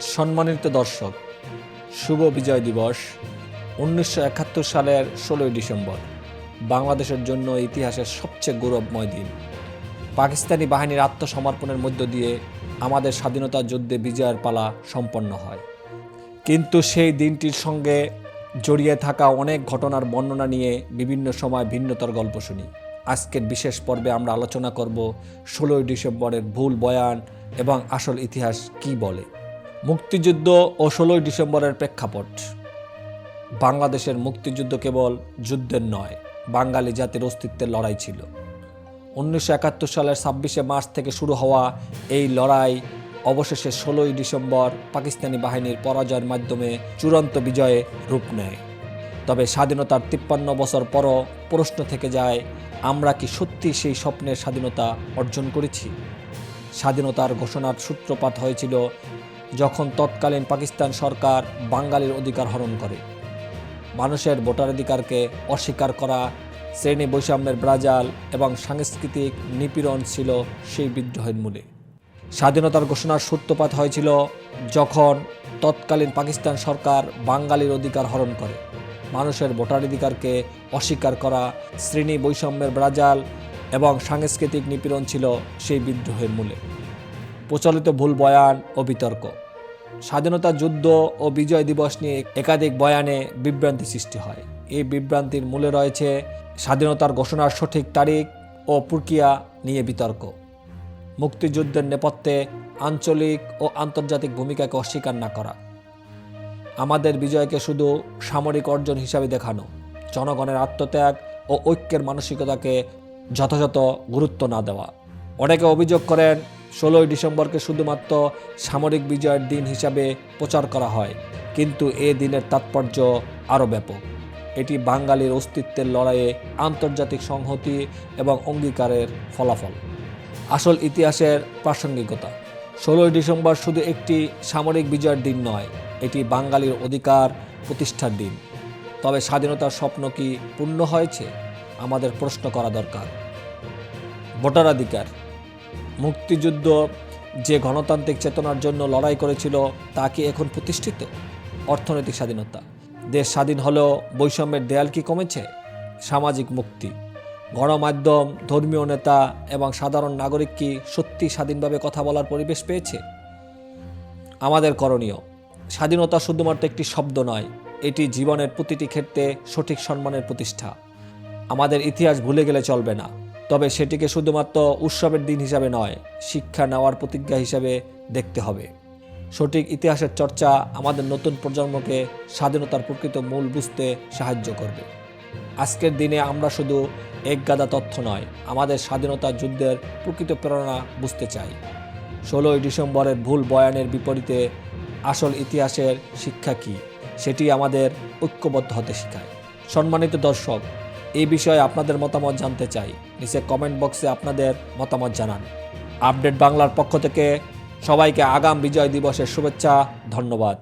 সম্মানিত দর্শক, শুভ বিজয় দিবস, উনিশশো একাত্তর সালের ষোলোই ডিসেম্বর, বাংলাদেশের জন্য ইতিহাসের সবচেয়ে গৌরবময় দিন। পাকিস্তানি বাহিনীর আত্মসমর্পণের মধ্য দিয়ে আমাদের স্বাধীনতা যুদ্ধে বিজয়ের পালা সম্পন্ন হয়। কিন্তু সেই দিনটির সঙ্গে জড়িয়ে থাকা অনেক ঘটনার বর্ণনা নিয়ে বিভিন্ন সময় ভিন্নতর গল্প শুনি। আজকের বিশেষ পর্বে আমরা আলোচনা করব ষোলোই ডিসেম্বরের ভুল বয়ান এবং আসল ইতিহাস কি বলে। মুক্তিযুদ্ধ ও ষোলোই ডিসেম্বরের প্রেক্ষাপট। বাংলাদেশের মুক্তিযুদ্ধ কেবল যুদ্ধের নয়, বাঙালি জাতির অস্তিত্বের লড়াই ছিল। উনিশশো একাত্তর সালের ছাব্বিশে মার্চ থেকে শুরু হওয়া এই লড়াই অবশেষে ষোলোই ডিসেম্বর পাকিস্তানি বাহিনীর পরাজয়ের মাধ্যমে চূড়ান্ত বিজয়ে রূপ নেয়। তবে স্বাধীনতার তিপ্পান্ন বছর পরও প্রশ্ন থেকে যায়, আমরা কি সত্যি সেই স্বপ্নের স্বাধীনতা অর্জন করেছি? স্বাধীনতার ঘোষণার সূত্রপাত হয়েছিল যখন তৎকালীন পাকিস্তান সরকার বাঙালির অধিকার হরণ করে। মানুষের ভোটাধিকারকে অস্বীকার করা, শ্রেণি বৈষম্যের ব্রাজাল এবং সাংস্কৃতিক নিপীড়ন ছিল সেই বিদ্রোহের মূলে। স্বাধীনতার ঘোষণার সূত্রপাত হয়েছিল যখন তৎকালীন পাকিস্তান সরকার বাঙালির অধিকার হরণ করে। মানুষের ভোটাধিকারকে অস্বীকার করা, শ্রেণি বৈষম্যের ব্রাজাল এবং সাংস্কৃতিক নিপীড়ন ছিল সেই বিদ্রোহের মূলে। প্রচলিত ভুল বয়ান ও বিতর্ক। স্বাধীনতা যুদ্ধ ও বিজয় দিবস নিয়ে একাধিক বয়ানে বিভ্রান্তি সৃষ্টি হয়। এই বিভ্রান্তির মূলে রয়েছে স্বাধীনতার ঘোষণার সঠিক তারিখ ও প্রক্রিয়া নিয়ে বিতর্ক। মুক্তিযুদ্ধের নেপথ্যে আঞ্চলিক ও আন্তর্জাতিক ভূমিকাকে অস্বীকার না করা। আমাদের বিজয়কে শুধু সামরিক অর্জন হিসাবে দেখানো, জনগণের আত্মত্যাগ ও ঐক্যের মানসিকতাকে যথাযথ গুরুত্ব না দেওয়া। অনেকে অভিযোগ করেন ষোলোই ডিসেম্বরকে শুধুমাত্র সামরিক বিজয়ের দিন হিসাবে প্রচার করা হয়, কিন্তু এ দিনের তাৎপর্য আরও ব্যাপক। এটি বাঙালির অস্তিত্বের লড়াইয়ে আন্তর্জাতিক সংহতি এবং অঙ্গীকারের ফলাফল। আসল ইতিহাসের প্রাসঙ্গিকতা। ষোলোই ডিসেম্বর শুধু একটি সামরিক বিজয়ের দিন নয়, এটি বাঙালির অধিকার প্রতিষ্ঠার দিন। তবে স্বাধীনতার স্বপ্ন কি পূর্ণ হয়েছে? আমাদের প্রশ্ন করা দরকার। ভোটাধিকার মুক্তিযুদ্ধ যে গণতান্ত্রিক চেতনার জন্য লড়াই করেছিল তা কি এখন প্রতিষ্ঠিত অর্থনৈতিক স্বাধীনতা। দেশ স্বাধীন হলেও বৈষম্যের দেয়াল কি কমেছে? সামাজিক মুক্তি। গণমাধ্যম, ধর্মীয় নেতা এবং সাধারণ নাগরিক কি সত্যি স্বাধীনভাবে কথা বলার পরিবেশ পেয়েছে? আমাদের করণীয়। স্বাধীনতা শুধুমাত্র একটি শব্দ নয়, এটি জীবনের প্রতিটি ক্ষেত্রে সঠিক সম্মানের প্রতিষ্ঠা। আমাদের ইতিহাস ভুলে গেলে চলবে না। তবে সেটিকে শুধুমাত্র উৎসবের দিন হিসাবে নয়, শিক্ষা নেওয়ার প্রতিজ্ঞা হিসাবে দেখতে হবে। সঠিক ইতিহাসের চর্চা আমাদের নতুন প্রজন্মকে স্বাধীনতার প্রকৃত মূল বুঝতে সাহায্য করবে। আজকের দিনে আমরা শুধু একগাদা তথ্য নয়, আমাদের স্বাধীনতা যুদ্ধের প্রকৃত প্রেরণা বুঝতে চাই। ষোলোই ডিসেম্বরের ভুল বয়ানের বিপরীতে আসল ইতিহাসের শিক্ষা কী, সেটি আমাদের ঐক্যবদ্ধ হতে শেখায়। সম্মানিত দর্শক এই বিষয়ে আপনাদের মতামত জানতে চাই। নিচে কমেন্ট বক্সে আপনাদের মতামত জানান। আপডেট বাংলার পক্ষ থেকে সবাইকে আগাম বিজয় দিবসের শুভেচ্ছা, ধন্যবাদ।